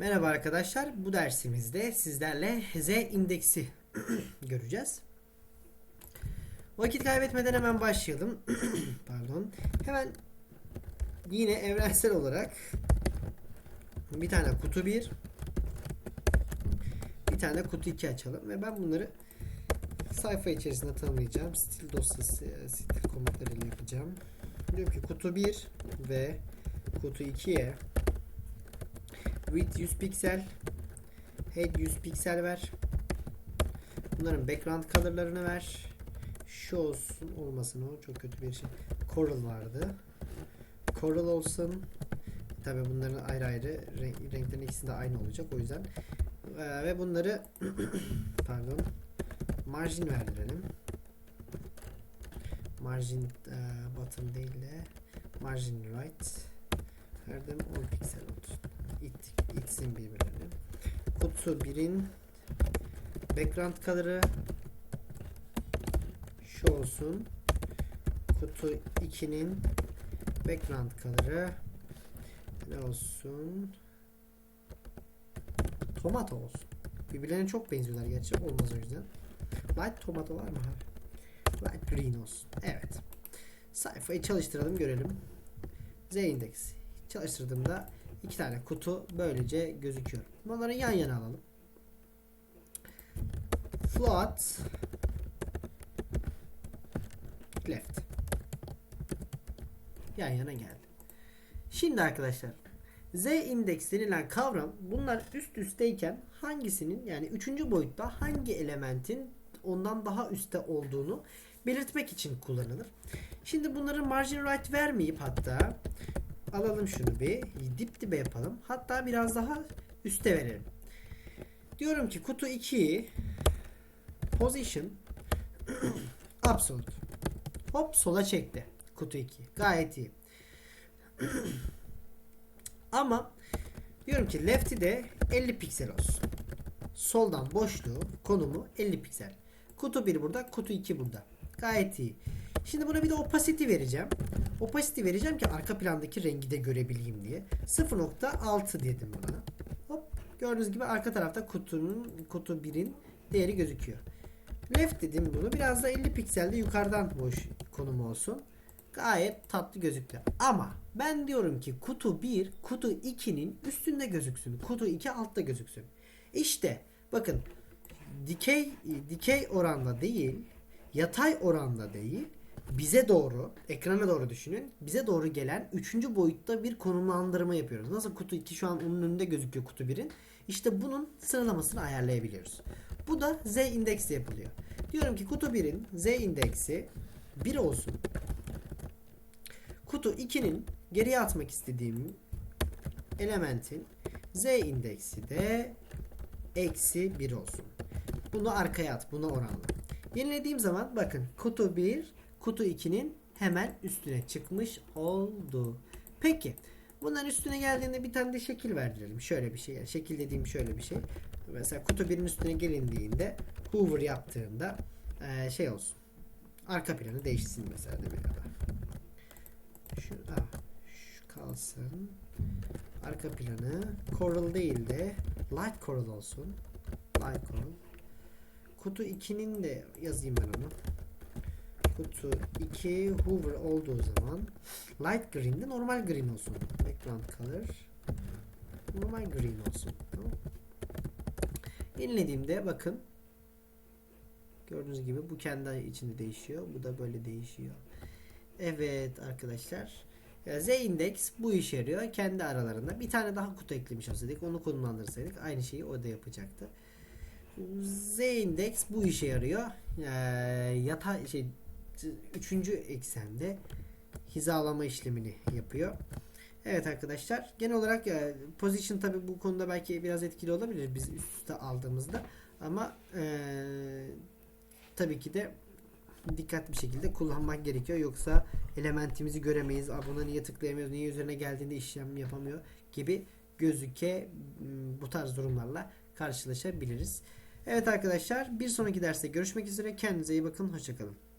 Merhaba arkadaşlar. Bu dersimizde sizlerle Z indeksi göreceğiz. Vakit kaybetmeden hemen başlayalım. Pardon. Hemen yine evrensel olarak bir tane kutu 1 bir tane kutu 2 açalım ve ben bunları sayfa içerisinde tanımlayacağım. Stil dosyası, stil komutlarıyla yapacağım. Diyorum ki kutu 1 ve kutu 2'ye width 100 piksel. Head 100 piksel ver. Bunların background colorlarını ver. Şu olsun olmasın o. Çok kötü bir şey. Coral vardı. Coral olsun. Tabi bunların ayrı ayrı renk, renklerin ikisi de aynı olacak o yüzden. Ee, ve bunları pardon margin verdirelim. Margin e, bottom değil de margin right. Verdim 10 piksel olsun it, itsin birbirlerini. Kutu 1'in background color'ı şu olsun. Kutu 2'nin background color'ı ne olsun? Tomato olsun. Birbirlerine çok benziyorlar gerçi. Olmaz o yüzden. Light tomato var mı? Light green olsun. Evet. Sayfayı çalıştıralım görelim. Z indeksi. Çalıştırdığımda iki tane kutu böylece gözüküyor. Bunları yan yana alalım. Float left yan yana geldi. Şimdi arkadaşlar Z indeks denilen kavram bunlar üst üsteyken hangisinin yani üçüncü boyutta hangi elementin ondan daha üstte olduğunu belirtmek için kullanılır. Şimdi bunları margin right vermeyip hatta alalım şunu bir dip dibe yapalım. Hatta biraz daha üste verelim. Diyorum ki kutu 2'yi position absolute hop sola çekti kutu 2. Gayet iyi. Ama diyorum ki left'i de 50 piksel olsun. Soldan boşluğu, konumu 50 piksel. Kutu 1 burada, kutu 2 burada. Gayet iyi. Şimdi buna bir de opacity vereceğim. Opacity vereceğim ki arka plandaki rengi de görebileyim diye. 0.6 dedim buna. Hop. Gördüğünüz gibi arka tarafta kutunun kutu 1'in değeri gözüküyor. Left dedim bunu. Biraz da 50 pikselde yukarıdan boş konum olsun. Gayet tatlı gözüküyor. Ama ben diyorum ki kutu 1 kutu 2'nin üstünde gözüksün. Kutu 2 altta gözüksün. İşte bakın dikey dikey oranda değil yatay oranda değil bize doğru ekrana doğru düşünün bize doğru gelen üçüncü boyutta bir konumlandırma yapıyoruz. Nasıl kutu 2 şu an onun önünde gözüküyor kutu 1'in. İşte bunun sıralamasını ayarlayabiliyoruz. Bu da Z indeksle yapılıyor. Diyorum ki kutu 1'in Z indeksi 1 olsun. Kutu 2'nin geriye atmak istediğim elementin Z indeksi de eksi 1 olsun. Bunu arkaya at. Buna oranla. Yenilediğim zaman bakın kutu 1 kutu 2'nin hemen üstüne çıkmış oldu. Peki bunların üstüne geldiğinde bir tane de şekil verdirelim. Şöyle bir şey. Şekil dediğim şöyle bir şey. Mesela kutu 1'in üstüne gelindiğinde hover yaptığında ee, şey olsun. Arka planı değişsin mesela değil mi? Şu, şu kalsın. Arka planı coral değil de light coral olsun. Light coral. Kutu 2'nin de yazayım ben onu. Kutu 2 hover olduğu zaman light green de normal green olsun. Background color normal green olsun. Tamam. Yenilediğimde bakın gördüğünüz gibi bu kendi içinde değişiyor. Bu da böyle değişiyor. Evet arkadaşlar. Z index bu işe yarıyor. Kendi aralarında. Bir tane daha kutu eklemiş olsaydık onu konumlandırsaydık aynı şeyi o da yapacaktı. Z index bu işe yarıyor. Ee, yata şey üçüncü eksende hizalama işlemini yapıyor. Evet arkadaşlar genel olarak e, position tabi bu konuda belki biraz etkili olabilir biz üst üste aldığımızda ama e, tabii ki de dikkatli bir şekilde kullanmak gerekiyor yoksa elementimizi göremeyiz. Buna niye tıklayamıyoruz, niye üzerine geldiğinde işlem yapamıyor gibi gözüke bu tarz durumlarla karşılaşabiliriz. Evet arkadaşlar bir sonraki derste görüşmek üzere. Kendinize iyi bakın. Hoşçakalın.